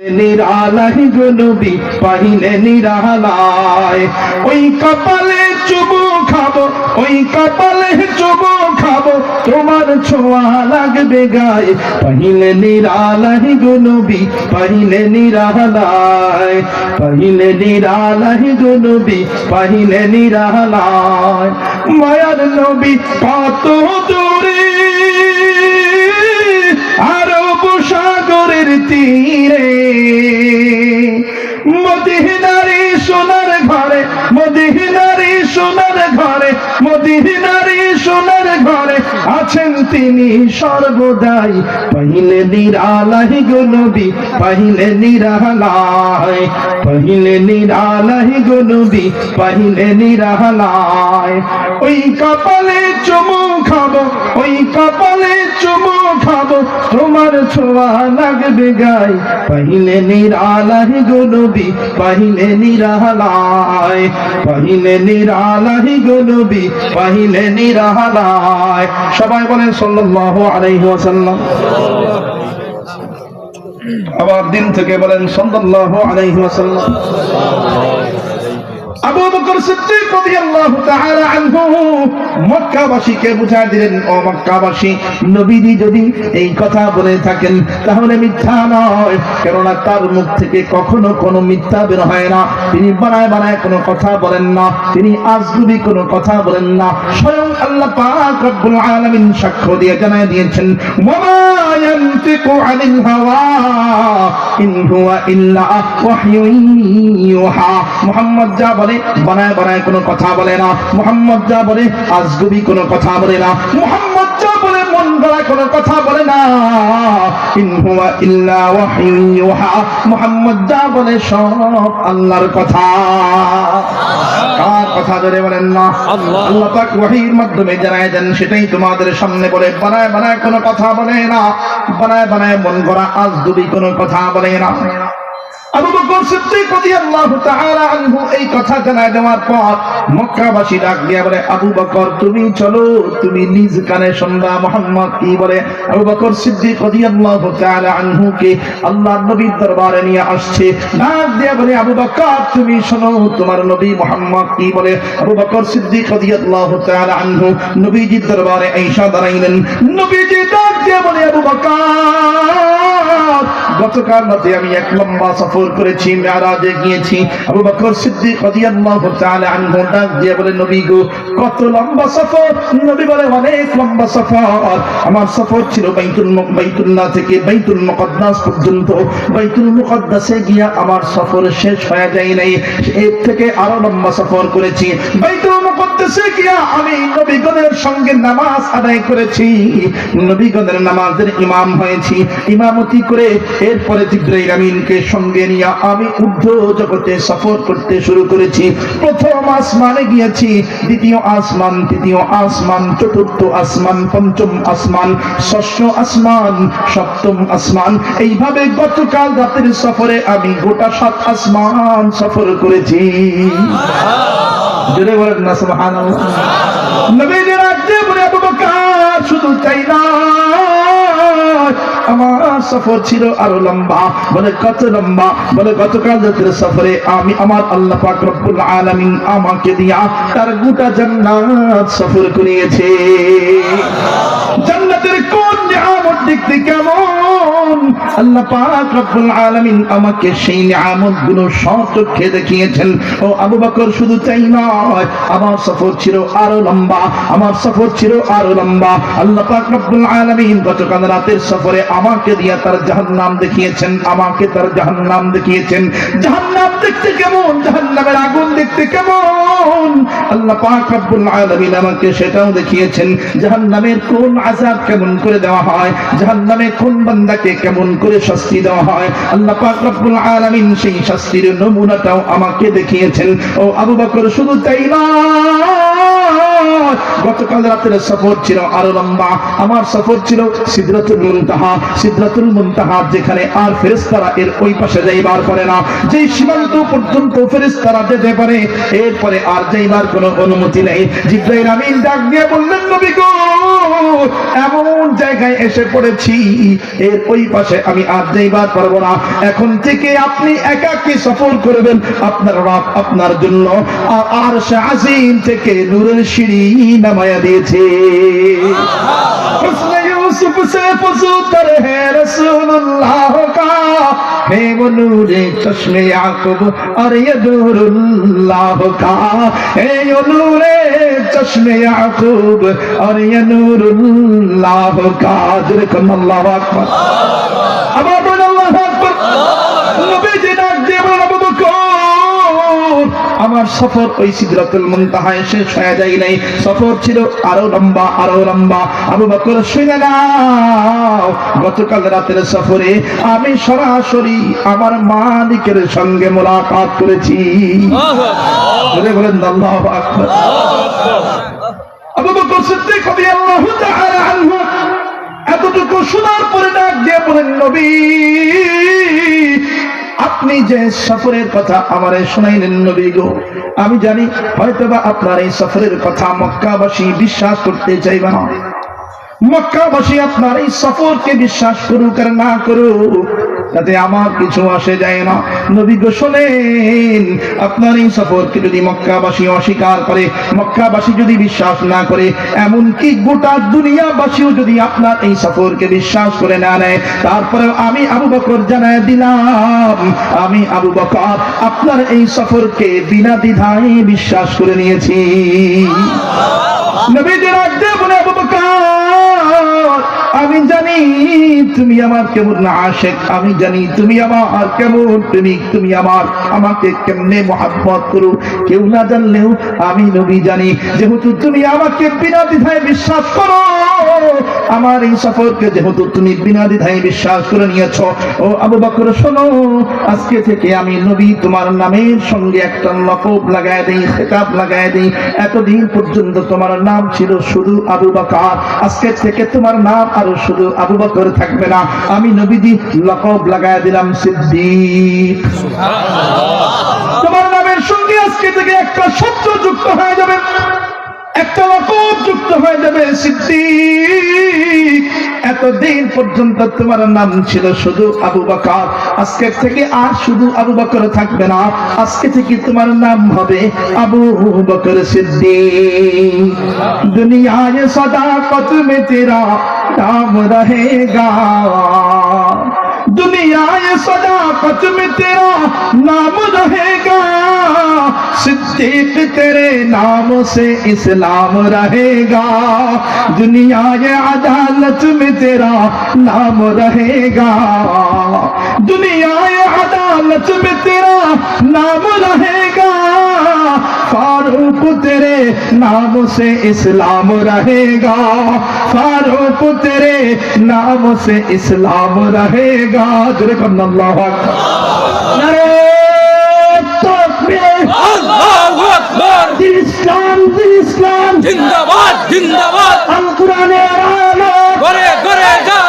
নিরালাই গুনবি পাহিলে নিরালায়। ওই কপালে চুবু খাব, ওই কপালে চুবু খাব, তোমার ছোঁয়া লাগবে গায়ে। পাহিলে নিরালাই গুনবি পাহিলে নিরালায়। পাহিলে নিরালাই গুনবি পাহিলে নিরালায়। মায়ার নবী কত দূরে আরব সাগরের তীরে। মদিনারি সোনার ঘরে মদিনারি সোনার ঘরে আছেন তিনি সর্বদাই পাইলে নিরালাই গো নবী পাইলে নিরালাই পাইলে নিরালাই গো নবী পাইলে নিরালাই ওই কপালে চুমু খাব, ওই কপালে চুমু খাব, তোমার ছোঁয়া লাগবে গাই। পাইলে নিরালাই গো নবী পাইলে নিরালাই পাইলে নিরালাই গো নবী পাইলে নিরালাই সবাই বলেন সাল্লাল্লাহু আলাইহি ওয়াসাল্লাম। আবার দিন থেকে বলেন সাল্লাল্লাহু আলাইহি ওয়াসাল্লাম। আবু বকর সিদ্দিক তার মুখ থেকে কখনো কোনো মিথ্যা বের হয় না। তিনি বানায় বানায় কোনো কথা বলেন না। তিনি আজগুবি কোনো কথা বলেন না। স্বয়ং আল্লাহ পাক সাক্ষ্য দিয়ে জানায় দিয়েছেন মুহাম্মদ যা বলে বানায় বানায় কোনো কথা বলে না। মুহাম্মদ যা বলে আজগুবি কোনো কথা বলে না। মুহাম্মদ যা বলে মন গড়া কোনো কথা বলে না। ইন ইল্লা ওয়াহয়ুন ইউহা। যা বলে সব আল্লাহর কথা। কার কথা ধরে বলেন না? আল্লাহ। আল্লাহ পাক ওয়াহির মাধ্যমে জানায় দেন সেটাই তোমাদের সামনে বলে বানায় বানায় কোনো কথা বলে না। বানায় বানায় মন গড়া আজগুবি কোনো কথা বলে না। আবু বকর তুমি শোনো, তোমার নবী মুহাম্মদ কি বলে? আবু বকর সিদ্দিক আনহু নবীজির দরবারে আয়েশা দাঁড়াইলেন। নবীজি ডাক দিয়া বলে, আবু বকর গতকাল রাতে আমি এক লম্বা সফর করেছি, মেয়ারাজে গিয়েছি। আবু বকর সিদ্দিক রাদিয়াল্লাহু তাআলা আনহু ডাক দিয়ে বলে, নবী গো, কত লম্বা সফর? নবী বলে, অনেক লম্বা সফর। আমার সফর ছিল বাইতুল বাইতুল্লাহ থেকে বাইতুল মুকদ্দাস পর্যন্ত। বাইতুল মুকদ্দাসে গিয়া আমার সফর শেষ হয়ে যায় নাই। এর থেকে আরও লম্বা সফর করেছি। বাইতুল মুকদ্দাসে গিয়া আমি নবীগণের সঙ্গে নামাজ আদায় করেছি। নবীগণের নামাজের ইমাম হয়েছি। ইমামতি করে এরপরে জিব্রাইল সঙ্গে নিয়ে আমি ঊর্ধ্ব জগতে সফর করতে শুরু করেছি। প্রথম আসমানে গিয়েছি, দ্বিতীয় আসমান, তৃতীয় আসমান, চতুর্থ আসমান, পঞ্চম আসমান, ষষ্ঠ আসমান, সপ্তম আসমান। এইভাবে গতকাল রাতের সফরে আমি গোটা সাত আসমান সফর করেছি। জোরে না, সুবহানাল্লাহ। নবীজি রাজ্যে বলে শুধু চাই না আমার সফর ছিল আরও লম্বা। বলে কত লম্বা বলে গতকাল রাতের সফরে আমি আমার আল্লাহ পাক রব্বুল আলামিন আমাকে দিয়া তার গোটা জান্নাত সফর করিয়েছে। জান্নাতের কোন নিয়ামত দেখতে কেমন আমাকে সেই নিয়ামতগুলো সচক্ষে দেখিয়েছেন। আমাকে দিয়া তার জাহান্নাম দেখিয়েছেন, আমাকে তার জাহান্নাম দেখিয়েছেন। জাহান্নাম দেখতে কেমন? জাহান্নামের আগুন দেখতে কেমন? আল্লাহ পাক রব্বুল আলামিন আমাকে সেটাও দেখিয়েছেন, জাহান্নামের কোন আযাব কেমন করে দেওয়া হয় জাহান্নামে কোন বান্দাকে কেমন করে শাস্তি দেওয়া হয়। আল্লাহ পাক রব্বুল আলামিন সেই শাস্তির নমুনাটাও আমাকে দেখিয়েছেন। ও আবু বকর, শুধু তাই না গতকাল রাতের সফর ছিল আরও লম্বা। আমার সফর ছিল সিদরাতুল মুনতাহা। সিদরাতুল মুনতাহা যেখানে আর ফেরেশতারা এর ওই পাশে যাইবার পারে না। যেই সীমান্ত পর্যন্ত ফেরেশতারা যেতে পারে, এরপরে আর যাইবার কোনো অনুমতি নেই। জিব্রাইল আমিন ডাক দিয়ে বললেন, নবী গো, এমন জায়গায় এসে পড়েছি। এর ওই পাশে আমি আর যাইবার পারব না। এখন থেকে আপনি একাকি সফল করবেন আপনার রাত আপনার জন্য। আর সে আজিম থেকে নূরের সিঁড়ি নামায়া দিয়েছে। यूसुफ से पुसूतर है रसूलुल्लाह का है वो नूरे चश्मे याकूब और ये नूरुल्लाह का है यो नूरे चश्मे याकूब और ये नूरुल्लाह का दिल कम अल्लाह अकबर अब आप আমার সফর ওই সিদরাতুল মুনতাহায় শেষ হয়ে যায় নাই। সফর ছিল আরও লম্বা আরও লম্বা। আবু বকর শুনে নাও গতকাল রাতের সফরে আমি সরাসরি আমার মালিকের সঙ্গে মোলাকাত করেছি। বলে বলেন আল্লাহু আকবার। আবু বকর সিদ্দিক রাদিয়াল্লাহু তাআলা আনহু এতটুকু শোনার পরে ডাক দিয়ে বলেন নবী আপনি যে সফরের কথা আমার শোনাইলেন নবী গো, আমি জানি হয়তোবা আপনার এই সফরের কথা মক্কাবাসী বিশ্বাস করতে চাইবা না। মক্কাবাসী আপনার এই সফরকে বিশ্বাস করুক আর না করুক তাতে আমার কিছু আসে যায় না। নবী গো, শোনেন, আপনার এই সফরকে যদি মক্কাবাসী অস্বীকার করে, মক্কাবাসী যদি বিশ্বাস না করে, এমনকি গোটা দুনিয়াবাসীও যদি আপনার এই সফরকে বিশ্বাস করে না নেয়, তারপরে আমি আবু বকর জানায় দিলাম, আমি আবু বকর আপনার এই সফরকে বিনা দ্বিধায় বিশ্বাস করে নিয়েছি। নবীজি রাখতে বলে, আবু বকর আমি জানি তুমি আমার কেমন না আশেক। আমি জানি তুমি আমার কেমন তুমি তুমি আমার, আমাকে কেমনে মহাব্বত করো? কেউ না জানলেও আমি নবী জানি। যেহেতু তুমি আমাকে বিনা দ্বিধায় বিশ্বাস করো আমার এই সফরকে যেহেতু তুমি বিনা দ্বিধায় বিশ্বাস করে নিয়েছ ও আবু বকর শোনো আজকে থেকে আমি নবী তোমার নামের সঙ্গে একটা লকব লাগায় দেই খেতাব লাগায় দেই। এতদিন পর্যন্ত তোমার নাম ছিল শুধু আবু বকর। আজকে থেকে তোমার নাম আরও শুধু আবু বকর থাকবে না। আমি নবীজি লকব লাগায় দিলাম সিদ্দিক। তোমার নামের সঙ্গে আজকে থেকে একটা শব্দ যুক্ত হয়ে যাবে। যুক্ত হয়ে যাবে সিদ্ধি এতদিন পর্যন্ত তোমার নাম ছিল শুধু আবু বাকর। আজকে থেকে আর শুধু আবু বাকর থাকবে না। আজকে থেকে তোমার নাম হবে আবু বকর সিদ্ধি দুনিয়ায় সদা কত মে তেরা নাম রহেগা। रहेगा दुनियाए सदाकत में तेरा नाम रहेगा। सिद्दीक तेरे नाम से इस्लाम रहेगा। दुनियाए अदालत में तेरा नाम रहेगा। दुनियाए अदालत में तेरा नाम रहेगा। फारूक तेरे नाम से इस्लाम रहेगा फारूक तेरे नाम से इस्लाम रहेगा जुरे कर अल्लाह नरे अल्लाह अकबर इस्लाम इस्लाम जिंदाबाद जिंदाबाद अल कुरान करे करे जा